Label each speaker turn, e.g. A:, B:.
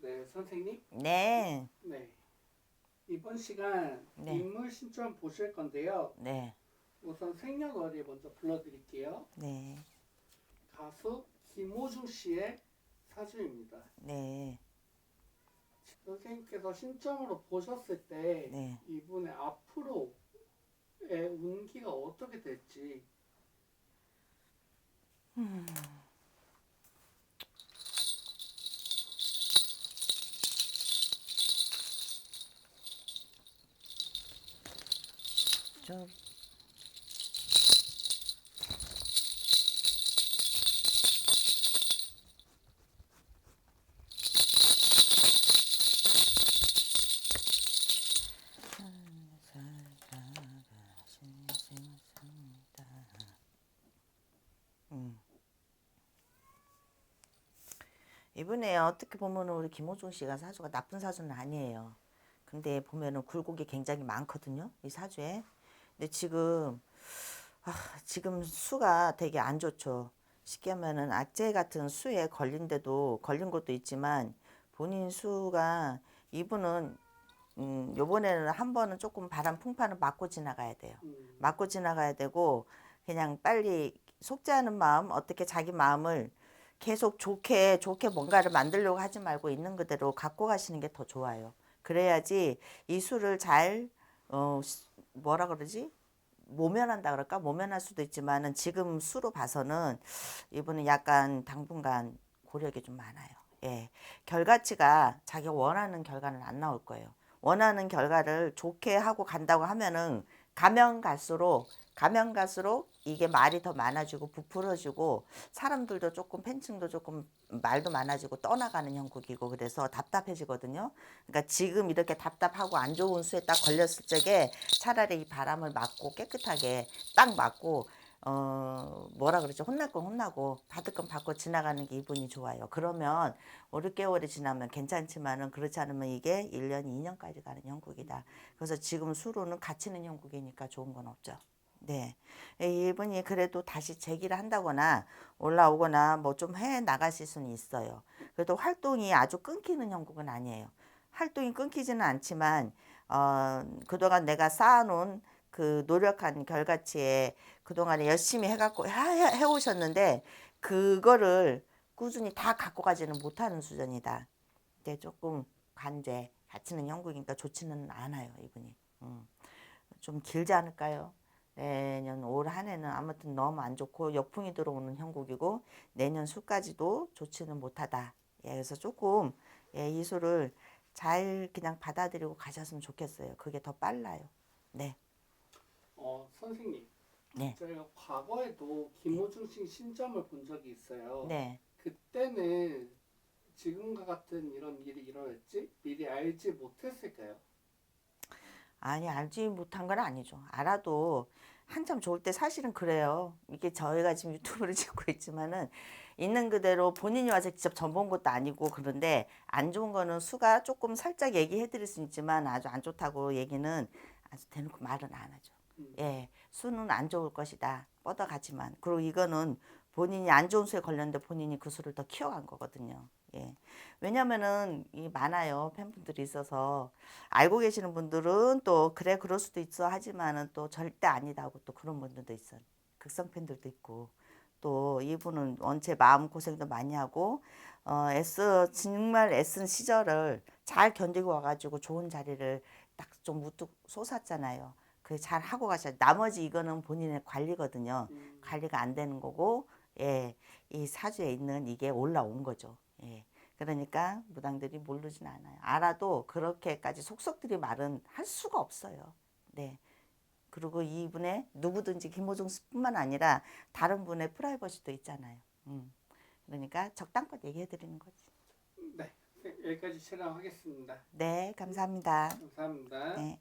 A: 네, 선생님.
B: 네,
A: 네. 이번 시간
B: 네.
A: 인물 신점 보실 건데요.
B: 네,
A: 우선 생년월일 먼저 불러드릴게요.
B: 네,
A: 가수 김호중 씨의 사주입니다.
B: 네,
A: 선생님께서 신점으로 보셨을 때
B: 네.
A: 이분의 앞으로의 운기가 어떻게 될지
B: 좀 음. 이번에 어떻게 보면 우리 김호중 씨가 사주가 나쁜 사주는 아니에요. 근데 보면은 굴곡이 굉장히 많거든요. 이 사주에. 근데 지금 아, 지금 수가 되게 안 좋죠. 쉽게 하면은 악재 같은 수에 걸린데도 걸린 것도 있지만 본인 수가 이분은 음, 요번에는 한 번은 조금 바람 풍파는 맞고 지나가야 돼요.
A: 음,
B: 맞고 지나가야 되고 그냥 빨리 속죄하는 마음 어떻게 자기 마음을 계속 좋게 좋게 뭔가를 만들려고 하지 말고 있는 그대로 갖고 가시는 게 더 좋아요. 그래야지 이 수를 잘 어, 시- 뭐라 그러지? 모면한다 그럴까? 모면할 수도 있지만은 지금 수로 봐서는 이분은 약간 당분간 고력이 좀 많아요. 예. 결과치가 자기가 원하는 결과는 안 나올 거예요. 원하는 결과를 좋게 하고 간다고 하면은 가면 갈수록 가면 갈수록 이게 말이 더 많아지고 부풀어지고 사람들도 조금 팬층도 조금 말도 많아지고 떠나가는 형국이고 그래서 답답해지거든요. 그러니까 지금 이렇게 답답하고 안 좋은 수에 딱 걸렸을 적에 차라리 이 바람을 맞고 깨끗하게 딱 맞고 어 뭐라 그러죠 혼날 건 혼나고 받을 건 받고 지나가는 게 이분이 좋아요. 그러면 5, 6개월이 지나면 괜찮지만은 그렇지 않으면 이게 1년, 2년까지 가는 형국이다. 그래서 지금 수로는 갇히는 형국이니까 좋은 건 없죠. 네. 이분이 그래도 다시 재기를 한다거나 올라오거나 뭐 좀 해 나가실 수는 있어요. 그래도 활동이 아주 끊기는 형국은 아니에요. 활동이 끊기지는 않지만 어 그동안 내가 쌓아놓은 그 노력한 결과치에 그동안에 열심히 해갖고 해, 해- 해오셨는데 그거를 꾸준히 다 갖고 가지는 못하는 수준이다. 근데 조금 관제 다치는 형국이니까 좋지는 않아요 이분이. 음. 좀 길지 않을까요? 내년 올 한해는 아무튼 너무 안 좋고 역풍이 들어오는 형국이고 내년 수까지도 좋지는 못하다. 예, 그래서 조금 예, 이 수를 잘 그냥 받아들이고 가셨으면 좋겠어요. 그게 더 빨라요. 네,
A: 어, 선생님.
B: 네,
A: 저희가 과거에도 김호중 씨 신점을 본 적이 있어요.
B: 네.
A: 그때는 지금과 같은 이런 일이 일어났지 미리 알지 못했을까요?
B: 아니 알지 못한 건 아니죠. 알아도 한참 좋을 때 사실은 그래요. 이게 저희가 지금 유튜브를 찍고 있지만은 있는 그대로 본인이 와서 직접 전본 것도 아니고 그런데 안 좋은 거는 수가 조금 살짝 얘기해 드릴 수 있지만 아주 안 좋다고 얘기는 아주 대놓고 말은 안 하죠.
A: 음.
B: 예, 수는 안 좋을 것이다. 뻗어가지만. 그리고 이거는 본인이 안 좋은 수에 걸렸는데 본인이 그 수를 더 키워간 거거든요. 예. 왜냐면은 이 많아요. 팬분들이 있어서 알고 계시는 분들은 또 그래 그럴 수도 있어 하지만은 또 절대 아니다 하고 또 그런 분들도 있어요. 극성 팬들도 있고 또 이분은 원체 마음 고생도 많이 하고 어 애써 정말 애쓴 시절을 잘 견디고 와가지고 좋은 자리를 딱 좀 우뚝 솟았잖아요. 그 잘 하고 가셔. 나머지 이거는 본인의 관리거든요.
A: 음,
B: 관리가 안 되는 거고, 예, 이 사주에 있는 이게 올라온 거죠. 예. 그러니까 무당들이 모르진 않아요. 알아도 그렇게까지 속속들이 말은 할 수가 없어요. 네. 그리고 이분의 누구든지 김호중 씨뿐만 아니라 다른 분의 프라이버시도 있잖아요. 음. 그러니까 적당껏 얘기해 드리는 거지.
A: 네. 여기까지 촬영하겠습니다.
B: 네, 감사합니다.
A: 감사합니다.
B: 네.